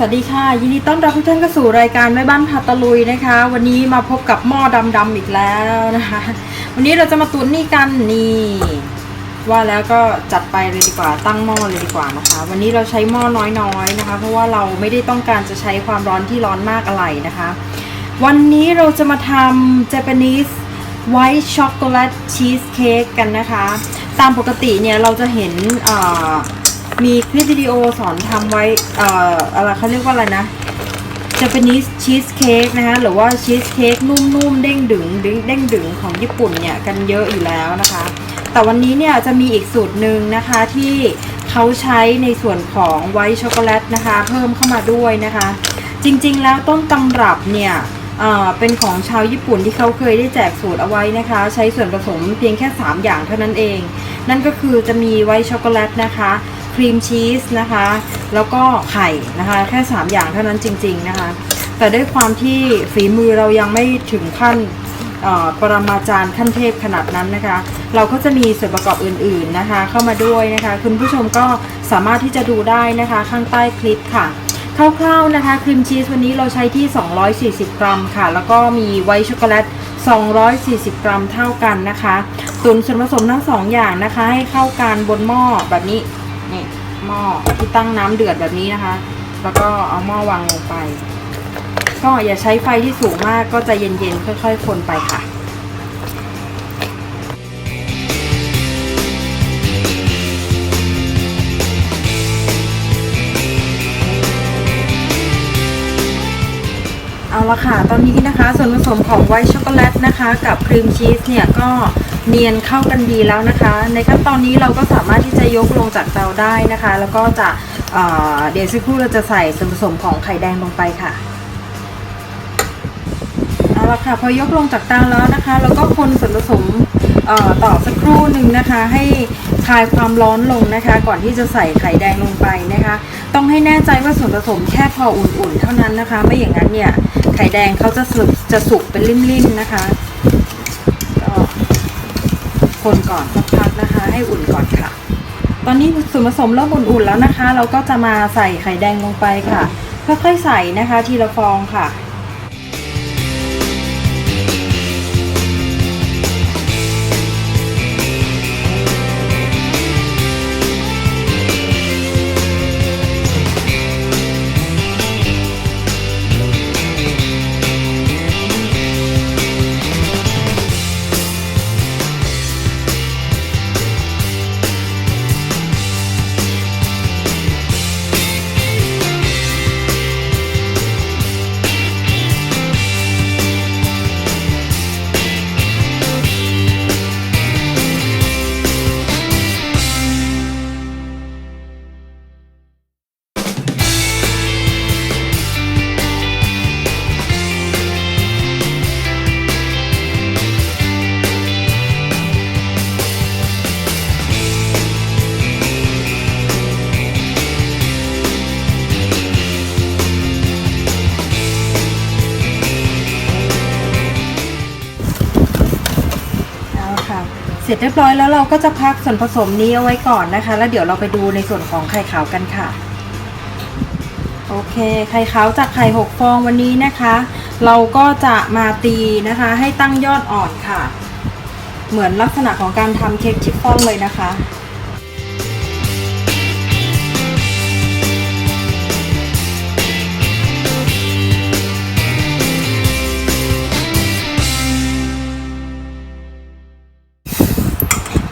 สวัสดีค่ะ ยินดีต้อนรับทุกท่านเข้าสู่รายการแม่บ้านผัดตะลุยนะคะ วันนี้มาพบกับหม้อดำๆอีกแล้วนะคะ วันนี้เราจะมาตุ๋นนี่กันนี่ ว่าแล้วก็จัดไปเลยดีกว่าตั้งหม้อเลยดีกว่านะคะ วันนี้เราใช้หม้อน้อยๆนะคะ เพราะว่าเราไม่ได้ต้องการจะใช้ความร้อนที่ร้อนมากอะไรนะคะ วันนี้เราจะมาทำ Japanese White Chocolate Cheesecake กันนะคะ ตามปกติเนี่ยเราจะเห็นอ่อ มีคลิปวิดีโอสอนทำไว้ เอ่อ อะไรเขาเรียกว่าอะไรนะ Japanese cheesecake นะคะหรือว่า cheesecake นุ่มๆ เด้งดึงดึงเด้งดึงของญี่ปุ่นเนี่ยกันเยอะอยู่แล้วนะคะ แต่วันนี้เนี่ยจะมีอีกสูตรหนึ่งนะคะที่เขาใช้ในส่วนของไวท์ช็อกโกแลตนะคะ เพิ่มเข้ามาด้วยนะคะ จริงๆแล้วต้นตำรับเนี่ยเป็นของชาวญี่ปุ่นที่เขาเคยได้แจกสูตรเอาไว้นะคะ ใช้ส่วนผสมเพียงแค่ 3 อย่างเท่านั้นเอง นั่นก็คือจะมีไวท์ช็อกโกแลตนะคะ รีมชีสนะคะ แล้วก็ไข่นะคะ แค่ 3 อย่างเท่านั้นจริง ๆนะคะ แต่ด้วยความที่ฝีมือเรายังไม่ถึงขั้นปรมาจารย์ขั้นเทพขนาดนั้นนะคะ เราก็จะมีส่วนประกอบอื่นๆนะคะ เข้ามาด้วยนะคะ คุณผู้ชมก็สามารถที่จะดูได้นะคะ ข้างใต้คลิปค่ะคร่าวๆนะคะครีมชีสวันนี้เราใช้ที่ 240 กรัมค่ะ แล้วก็มีไวท์ช็อกโกแลต 240 กรัมเท่ากันนะคะ ตุนส่วนผสมทั้งสองอย่างนะคะ ให้เข้ากันบนหม้อแบบนี้ นี่หม้อที่ตั้งน้ำเดือดแบบนี้นะคะ แล้วก็เอาหม้อวางลงไป ก็อย่าใช้ไฟที่สูงมากก็จะเย็นๆค่อย ๆ คนไปค่ะ ละค่ะ ตอนนี้นะคะ ส่วนผสมของไวท์ช็อกโกแลตนะคะ กับครีมชีสเนี่ยก็เนียนเข้ากันดีแล้วนะคะ ในขั้นตอนนี้เราก็สามารถที่จะยกลงจากเตาได้นะคะ แล้วก็จะเเดี๋ยวสักครู่เราจะใส่ส่วนผสมของไข่แดงลงไปค่ะเอาละค่ะพอยกลงจากเตาแล้วนะคะ แล้วก็คนส่วนผสมต่อสักครู่หนึ่งนะคะ ให้ คลายความร้อนลงนะคะ ก่อนที่จะใส่ไข่แดงลงไปนะคะ ต้องให้แน่ใจว่าส่วนผสมแค่พออุ่นๆ เท่านั้นนะคะ ไม่อย่างนั้นเนี่ยไข่แดงเขาจะสุกจะสุกเป็นริ่มๆนะคะก็คนก่อนสักพักนะคะ ให้อุ่นก่อนค่ะ ตอนนี้ส่วนผสมเริ่มอุ่นๆแล้วนะคะ เราก็จะมาใส่ไข่แดงลงไปค่ะค่อยๆใส่นะคะ ทีละฟองค่ะ สร็จเรียบร้อยแล้วเราก็จะพักส่วนผสมนี้เอาไว้ก่อนนะคะ แล้วเดี๋ยวเราไปดูในส่วนของไข่ขาวกันค่ะ โอเค ไข่ขาวจากไข่หกฟองวันนี้นะคะ เราก็จะมาตีนะคะ ให้ตั้งยอดอ่อนค่ะ เหมือนลักษณะของการทำเค้กชิฟฟ่อนเลยนะคะ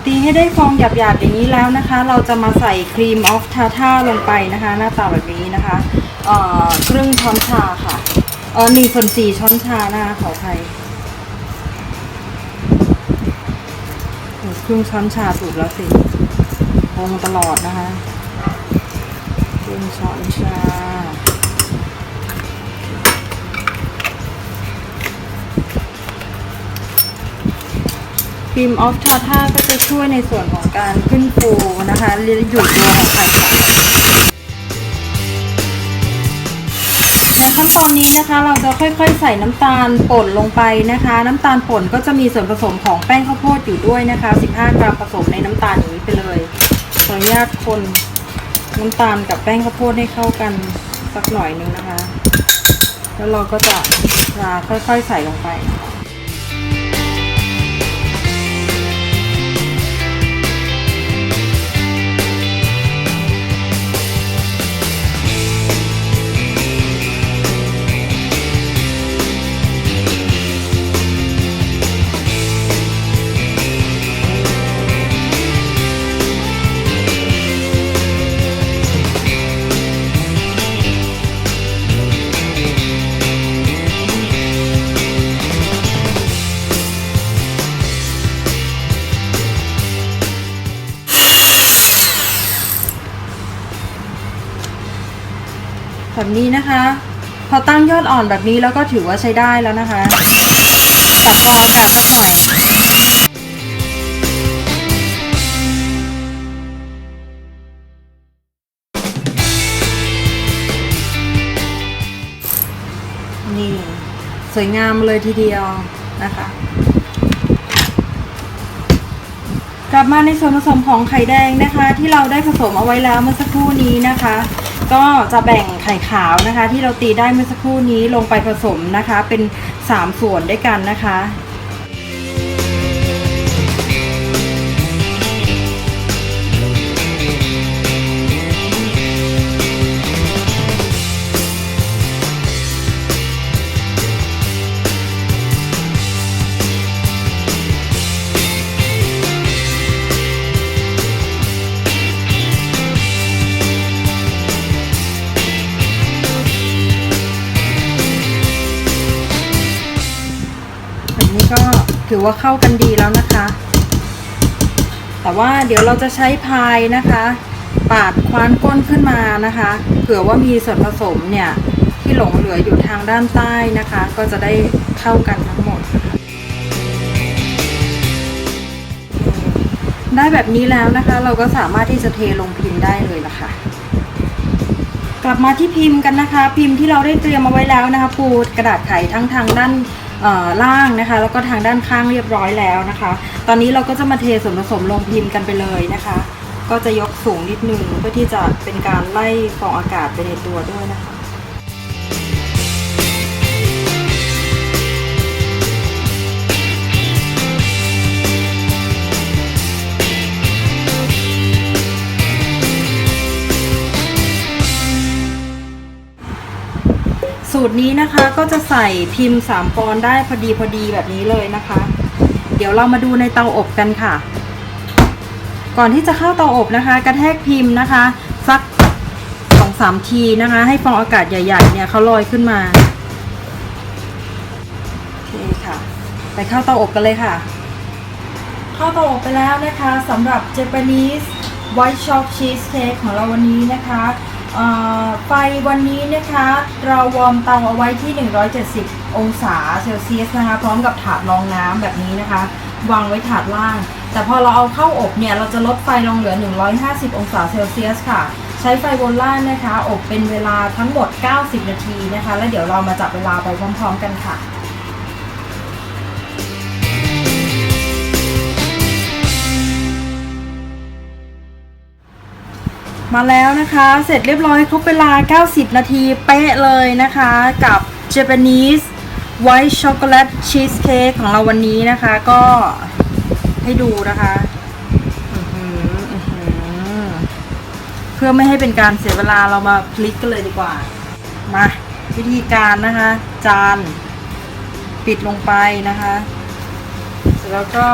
ตีให้ได้ฟองหยาบๆอย่างนี้แล้วนะคะ เราจะมาใส่ครีมออฟทาท่าลงไปนะคะ หน้าตาแบบนี้นะคะเอ่อครึ่งช้อนชาค่ะเออหนึ่งส่วนสี่ช้อนชานะคะขออภัยครึ่งช้อนชาถูกแล้วสิลงตลอดนะคะครึ่งช้อนชา ครีมออฟทาท่าก็จะช่วยในส่วนของการขึ้นฟูนะคะหรืออยู่ตัวของไข่ขาวในขั้นตอนนี้นะคะเราจะค่อยๆ ใส่น้ำตาลป่นลงไปนะคะ น้ำตาลป่นก็จะมีส่วนผสมของแป้งข้าวโพดอยู่ด้วยนะคะ 15 กรัมผสมในน้ำตาลอย่างนี้ไปเลยขออนุญาตคนน้ำตาลกับแป้งข้าวโพดให้เข้ากันสักหน่อยนึงนะคะ แล้วเราก็จะค่อยๆใส่ลงไปนะคะ แบบนี้นะคะ พอตั้งยอดอ่อนแบบนี้แล้วก็ถือว่าใช้ได้แล้วนะคะตัดฟองอากาศสักหน่อยนี่สวยงามเลยทีเดียวนะคะ กลับมาในส่วนผสมของไข่แดงนะคะ ที่เราได้ผสมเอาไว้แล้วเมื่อสักครู่นี้นะคะ ก็จะแบ่งไข่ขาวนะคะ ที่เราตีได้เมื่อสักครู่นี้ลงไปผสมนะคะ เป็น 3 ส่วนด้วยกันนะคะ ถือว่าเข้ากันดีแล้วนะคะ แต่ว่าเดี๋ยวเราจะใช้พายนะคะ ปาดควานก้นขึ้นมานะคะ เผื่อว่ามีส่วนผสมเนี่ยที่หลงเหลืออยู่ทางด้านใต้นะคะ ก็จะได้เข้ากันทั้งหมด ได้แบบนี้แล้วนะคะ เราก็สามารถที่จะเทลงพิมพ์ได้เลยละค่ะกลับมาที่พิมพ์กันนะคะ พิมพ์ที่เราได้เตรียมเอาไว้แล้วนะคะปูกระดาษไขทั้งทางด้าน ล่างนะคะ แล้วก็ทางด้านข้างเรียบร้อยแล้วนะคะ ตอนนี้เราก็จะมาเทส่วนผสมลงพิมพ์กันไปเลยนะคะ ก็จะยกสูงนิดนึงเพื่อที่จะเป็นการไล่ฟองอากาศไปในตัวด้วยนะคะ สูตรนี้นะคะก็จะใส่พิมพ์ 3 ปอนได้พอดีพอดีแบบนี้เลยนะคะ เดี๋ยวเรามาดูในเตาอบกันค่ะ ก่อนที่จะเข้าเตาอบนะคะ กระแทกพิมพ์นะคะ สักสองสามทีนะคะ ให้ฟองอากาศใหญ่ๆเนี่ยเขาลอยขึ้นมาโอเคค่ะไปเข้าเตาอบกันเลยค่ะ เข้าเตาอบไปแล้วนะคะสำหรับ Japanese White Chalk Cheesecake ของเราวันนี้นะคะ ไฟวันนี้นะคะเราวอร์มเตาเอาไว้ที่ 170 องศาเซลเซียสนะคะพร้อมกับถาดรองน้ำแบบนี้นะคะ วางไว้ถาดล่าง แต่พอเราเอาเข้าอบเนี่ย เราจะลดไฟลงเหลือ 150 องศาเซลเซียสค่ะ ใช้ไฟบนล่างนะคะ อบเป็นเวลาทั้งหมด 90 นาทีนะคะ แล้วเดี๋ยวเรามาจับเวลาไปพร้อม ๆ กันค่ะ มาแล้วนะคะ เสร็จเรียบร้อยครบเวลา 90 นาทีเป๊ะเลยนะคะกับ Japanese White Chocolate Cheesecake ของเราวันนี้นะคะ ก็ให้ดูนะคะเพื่อไม่ให้เป็นการเสียเวลาเรามาพลิกกันเลยดีกว่า มา วิธีการนะคะ จาน ปิดลงไปนะคะ เสร็จแล้วก็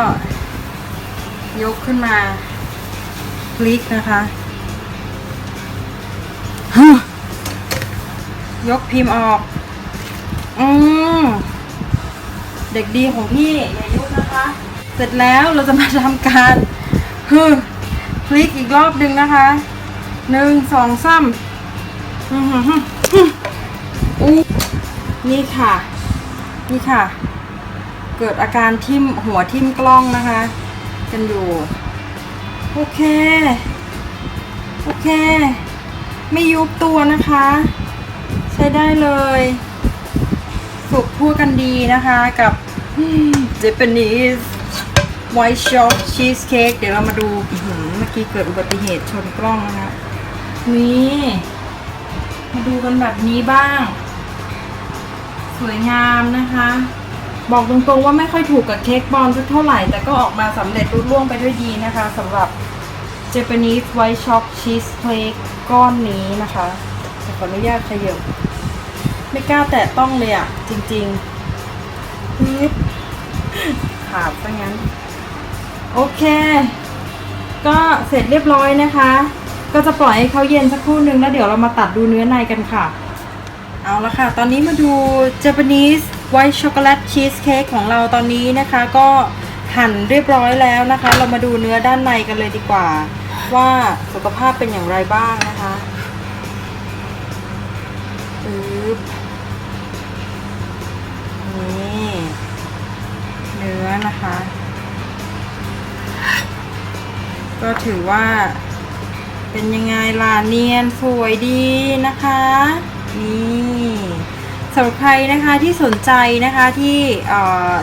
ยกขึ้นมา พลิกนะคะ ยกพิมพ์ออก อืมเด็กดีของพี่อย่ายุบนะคะ เสร็จแล้วเราจะมาทำการฮึพลิกอีกรอบหนึ่งนะคะหนึ่งสองสามอือนี่ค่ะ นี่ค่ะ เกิดอาการทิ่มหัวทิ่มกล้องนะคะ กันอยู่ โอเค โอเค ไม่ยุบตัวนะคะ ใช้ได้เลย สุกพูดกันดีนะคะกับ Japanese White Chalk Cheesecake เดี๋ยวเรามาดูอืเมื่อกี้เกิดอุบัติเหตุชนกล้องนะคะนี่มาดูกันแบบนี้บ้าง สวยงามนะคะ บอกตรงๆว่าไม่ค่อยถูกกับเค้กบอลสักเท่าไหร่ แต่ก็ออกมาสำเร็จรุ่ร่วงไปด้วยดีนะคะสำหรับ Japanese White Choc Cheesecake ก้อนนี้นะคะขออนุญาตขยับไม่กล้าแตะต้องเลยอะจริงๆฮึบขาดซะงั้น โอเค ก็เสร็จเรียบร้อยนะคะ ก็จะปล่อยให้เขาเย็นสักครู่นึงแล้วเดี๋ยวเรามาตัดดูเนื้อในกันค่ะ เอาละค่ะ ตอนนี้มาดู Japanese White Chocolate Cheesecake ของเราตอนนี้นะคะ ก็หั่นเรียบร้อยแล้วนะคะ เรามาดูเนื้อด้านในกันเลยดีกว่า ว่าสุขภาพเป็นอย่างไรบ้างนะคะปึ๊บนี่เนื้อนะคะ ก็ถือว่า เป็นยังไงล่ะเนียนสวยดีนะคะ นี่ สำหรับใครนะคะที่สนใจนะคะที่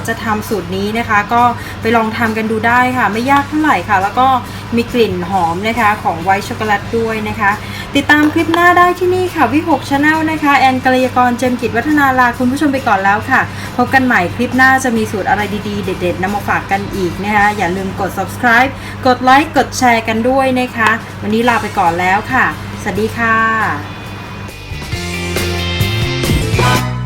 จะทำสูตรนี้นะคะ ก็ไปลองทำกันดูได้ค่ะ ไม่ยากเท่าไหร่ค่ะ แล้วก็มีกลิ่นหอมนะคะของไวท์ช็อกโกแลตด้วยนะคะ ติดตามคลิปหน้าได้ที่นี่ค่ะ วิหกชาแนลนะคะ แอนกัลยากรเจมกิจวัฒนาลาคุณผู้ชมไปก่อนแล้วค่ะ พบกันใหม่คลิปหน้าจะมีสูตรอะไรดีๆ เด็ดๆนำมาฝากกันอีกนะคะอย่าลืมกด subscribe กดไลค์กดแชร์กันด้วยนะคะ วันนี้ลาไปก่อนแล้วค่ะสวัสดีค่ะ Bye.